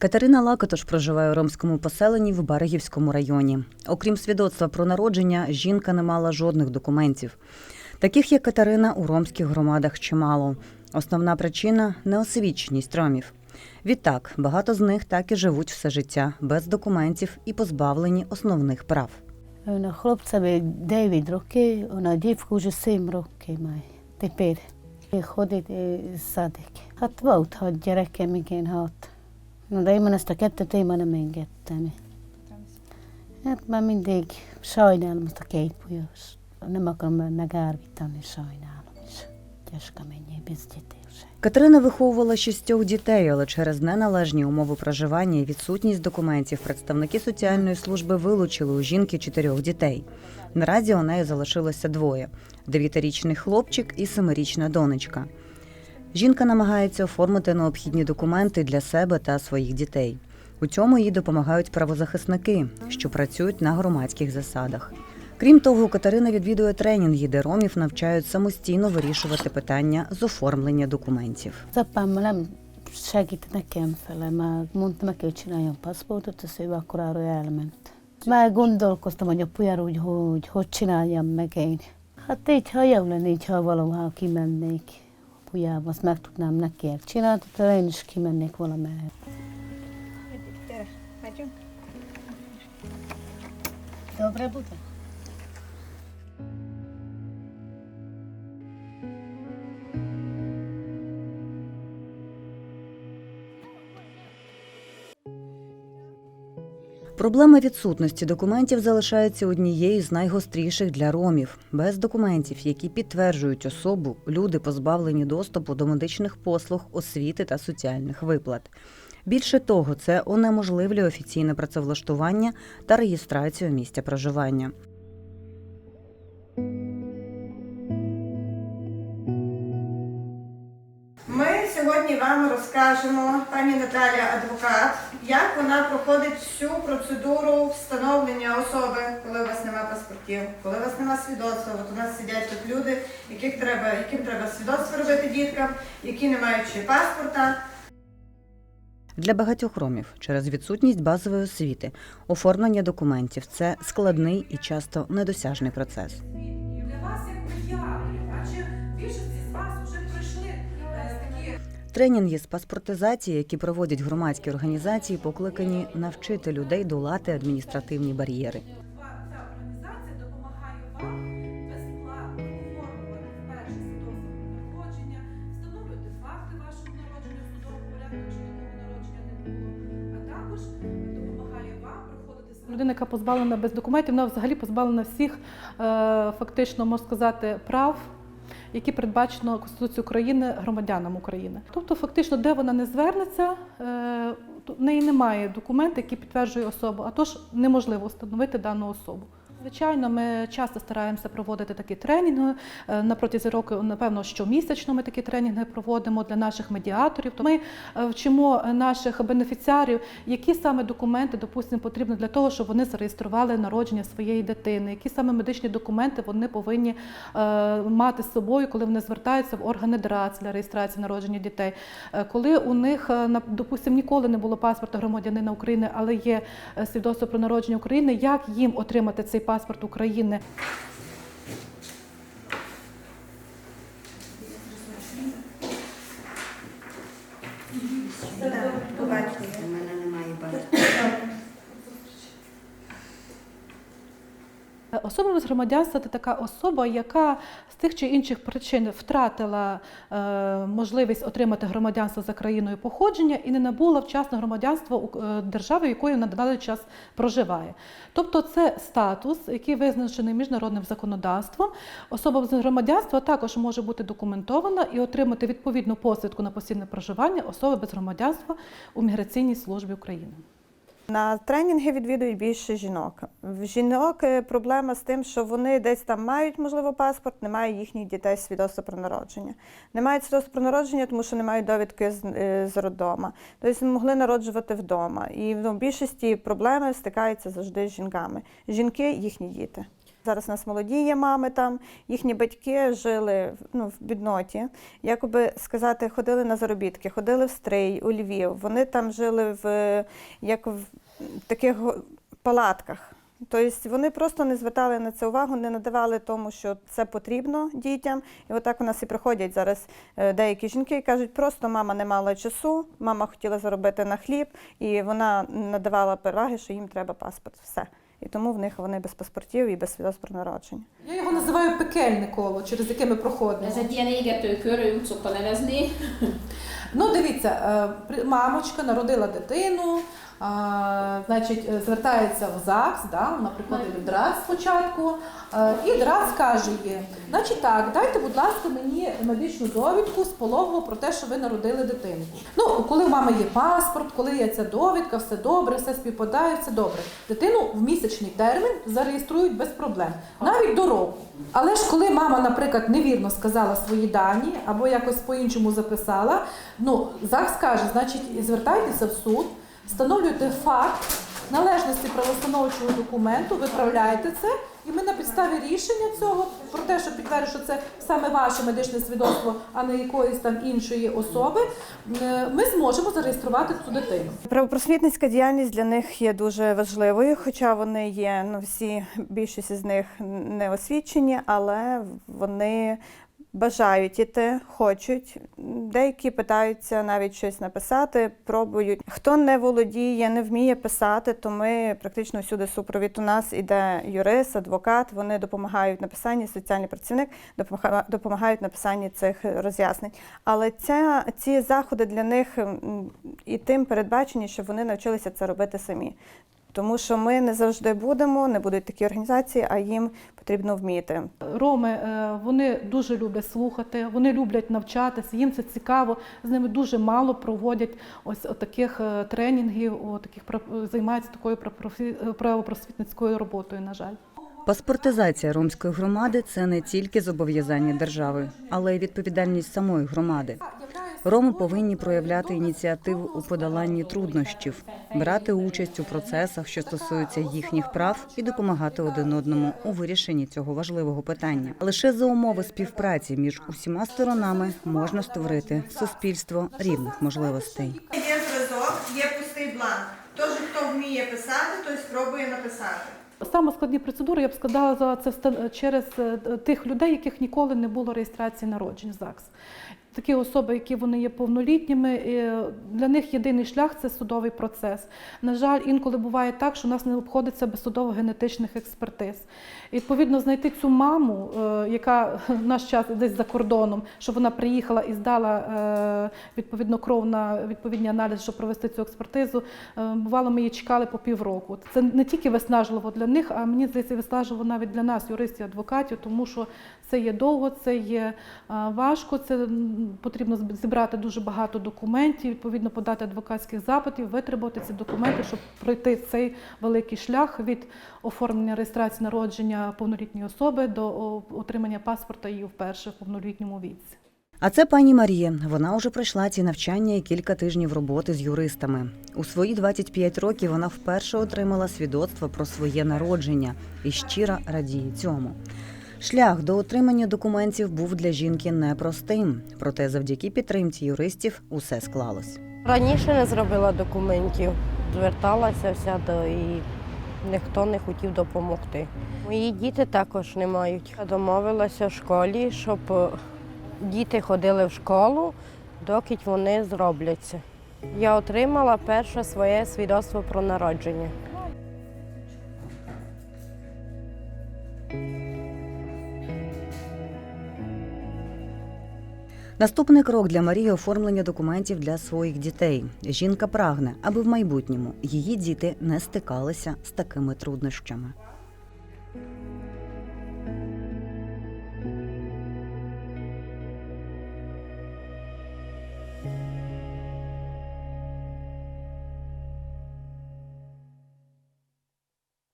Катерина Лакотош проживає у ромському поселенні в Берегівському районі. Окрім свідоцтва про народження, жінка не мала жодних документів. Таких як Катерина у ромських громадах чимало. Основна причина неосвіченість ромів. Відтак, багато з них так і живуть все життя без документів і позбавлені основних прав. На хлопцеві 9 років, а на дівку вже 7 років має. Тепер ходить з садики. Hát volt, hogy gyerekem, kettőt én már nem engedtem. Hát már mindig sajnálom azt a két bulyos. Nem akarom megárvítani, sajnálom is. Тяжко мені без дітей. Катерина виховувала шістьох дітей, але через неналежні умови проживання і відсутність документів представники соціальної служби вилучили у жінки чотирьох дітей. Наразі у неї залишилося двоє: дев'ятирічний хлопчик і семирічна донечка. Жінка намагається оформити необхідні документи для себе та своїх дітей. У цьому їй допомагають правозахисники, що працюють на громадських засадах. Крім того, Катерина відвідує тренінги, де ромів навчають самостійно вирішувати питання з оформлення документів. Segít nekem fele, már mondta, meg kell csináljam paszportot, az ő akkor arra elment. Már gondolkoztam a nyapujára, hogy hogy, hogy csináljam meg én. Hát apujába, azt meg tudnám neki csinálni, tehát én is kimennék valamerre. Dobre bude. Проблема відсутності документів залишається однією з найгостріших для ромів. Без документів, які підтверджують особу, люди позбавлені доступу до медичних послуг, освіти та соціальних виплат. Більше того, це унеможливлює офіційне працевлаштування та реєстрацію місця проживання. Ми сьогодні вам розкажемо, пані Наталя, адвокат, як вона проходить всю процедуру встановлення особи, коли у вас немає паспортів, коли у вас немає свідоцтва. От у нас сидять тут люди, яких треба, яким треба свідоцтво робити діткам, які не мають паспорта. Для багатьох ромів через відсутність базової освіти оформлення документів це складний і часто недосяжний процес. Тренінги з паспортизації, які проводять громадські організації, покликані навчити людей долати адміністративні бар'єри. Людина, яка позбавлена без документів, вона взагалі позбавлена всіх, е, фактично можна сказати, прав, які передбачено Конституцією України громадянам України. Тобто, фактично, де вона не звернеться, е, в неї немає документу, який підтверджує особу, а тож неможливо встановити дану особу. Звичайно, ми часто стараємося проводити такі тренінги. Е, На протязі року, напевно, щомісячно ми такі тренінги проводимо для наших медіаторів. То ми е, вчимо наших бенефіціарів, які саме документи, допустимо, потрібні для того, щоб вони зареєстрували народження своєї дитини, які саме медичні документи вони повинні е, мати з собою, коли вони звертаються в органи ДРАЦ для реєстрації народження дітей. Коли у них, допустимо, ніколи не було паспорта громадянина України, але є свідоцтво про народження України, як їм отримати цей паспорт України? Побачимо. У мене немає батька. Особа без громадянства це така особа, яка з тих чи інших причин втратила е, можливість отримати громадянство за країною походження і не набула вчасно громадянство е, держави, якою на даний час проживає. Тобто це статус, який визначений міжнародним законодавством. Особа без громадянства також може бути документована і отримати відповідну посвідку на постійне проживання особи без громадянства у міграційній службі України. На тренінги відвідують більше жінок. В жінок е, проблема з тим, що вони десь там мають, можливо, паспорт, немає їхніх дітей свідоцтва про народження. Не мають свідоцтва про народження, тому що не мають довідки з, е, з роддома. Тобто не могли народжувати вдома. І ну, більшості проблеми стикаються завжди з жінками. Жінки їхні діти. Зараз у нас молоді є мами там, їхні батьки жили ну, в бідноті. Як би сказати, ходили на заробітки, ходили в Стрий, у Львів. Вони там жили в як в таких палатках. Тобто вони просто не звертали на це увагу, не надавали тому, що це потрібно дітям. І отак у нас і приходять зараз е, деякі жінки і кажуть, просто мама не мала часу, мама хотіла заробити на хліб, і вона надавала переваги, що їм треба паспорт. Все. І тому в них вони без паспортів і без свідоцтв про народження. Я його називаю пекельне коло, через яке ми проходимо. Ну, дивіться, е, мамочка народила дитину, а, значить, е, звертається в ЗАГС, да, вона приходить в ДРАЦ спочатку, е, і ДРАЦ каже їй, значить так, дайте, будь ласка, мені медичну довідку з пологового про те, що ви народили дитинку. Ну, коли в мами є паспорт, коли є ця довідка, все добре, все співпадає, все добре. Дитину в місячний термін зареєструють без проблем, навіть до року. Але ж коли мама, наприклад, невірно сказала свої дані або якось по-іншому записала, ну ЗАГС каже, значить, звертайтеся в суд, встановлюйте факт належності правоустановчого документу, виправляйте це, і ми на підставі рішення цього про те, що підтверджує, що це саме ваше медичне свідоцтво, а не якоїсь там іншої особи, е, ми зможемо зареєструвати цю дитину. Правопросвітницька діяльність для них є дуже важливою, хоча вони є, ну всі більшість з них не освічені, але вони бажають іти, хочуть. Деякі питаються навіть щось написати, пробують. Хто не володіє, не вміє писати, то ми практично всюди супровід. У нас іде юрист, адвокат. Вони допомагають написанні, соціальний працівник допомага- допомагають написанні цих роз'яснень. Але ця, ці заходи для них і тим передбачені, щоб вони навчилися це робити самі. Тому що ми не завжди будемо, не будуть такі організації, а їм потрібно вміти. Роми е, вони дуже люблять слухати, вони люблять навчатися, їм це цікаво. З ними дуже мало проводять ось таких тренінгів, таких про- займаються такою профі- правопросвітницькою роботою. На жаль. Паспортизація ромської громади це не тільки зобов'язання держави, але й відповідальність самої громади. Роми повинні проявляти ініціативу у подоланні труднощів, брати участь у процесах, що стосуються їхніх прав, і допомагати один одному у вирішенні цього важливого питання. Лише за умови співпраці між усіма сторонами можна створити суспільство рівних можливостей. Є зразок, є пустий бланк. Тож, хто вміє писати, той спробує написати. Саме складні процедури я б сказала за це через е, тих людей, яких ніколи не було реєстрації народжень ЗАГС. Такі особи, які вони є повнолітніми, для них єдиний шлях це судовий процес. На жаль, інколи буває так, що у нас не обходиться без судово-генетичних експертиз. І, відповідно, знайти цю маму, е, яка в наш час десь за кордоном, щоб вона приїхала і здала е, відповідно кров на відповідні аналізи, щоб провести цю експертизу. Е, Бувало, ми її чекали по півроку. Це не тільки виснажливо для них, а мені здається, виснажливо навіть для нас, юристів, адвокатів, тому що це є довго, це є важко. Це потрібно зібрати дуже багато документів, відповідно подати адвокатських запитів, витребувати ці документи, щоб пройти цей великий шлях від оформлення реєстрації народження повнолітньої особи до отримання паспорта її вперше в повнолітньому віці. А це пані Марія. Вона вже пройшла ці навчання і кілька тижнів роботи з юристами. У свої 25 років вона вперше отримала свідоцтво про своє народження і щиро радіє цьому. Шлях до отримання документів був для жінки непростим, проте завдяки підтримці юристів усе склалось. Раніше не зробила документів, зверталася вся до і ніхто не хотів допомогти. Мої діти також не мають. Домовилася в школі, щоб е, діти ходили в школу, доки вони зробляться. Я отримала перше своє свідоцтво про народження. Наступний крок для Марії оформлення документів для своїх дітей. Жінка прагне, аби в майбутньому її діти не стикалися з такими труднощами.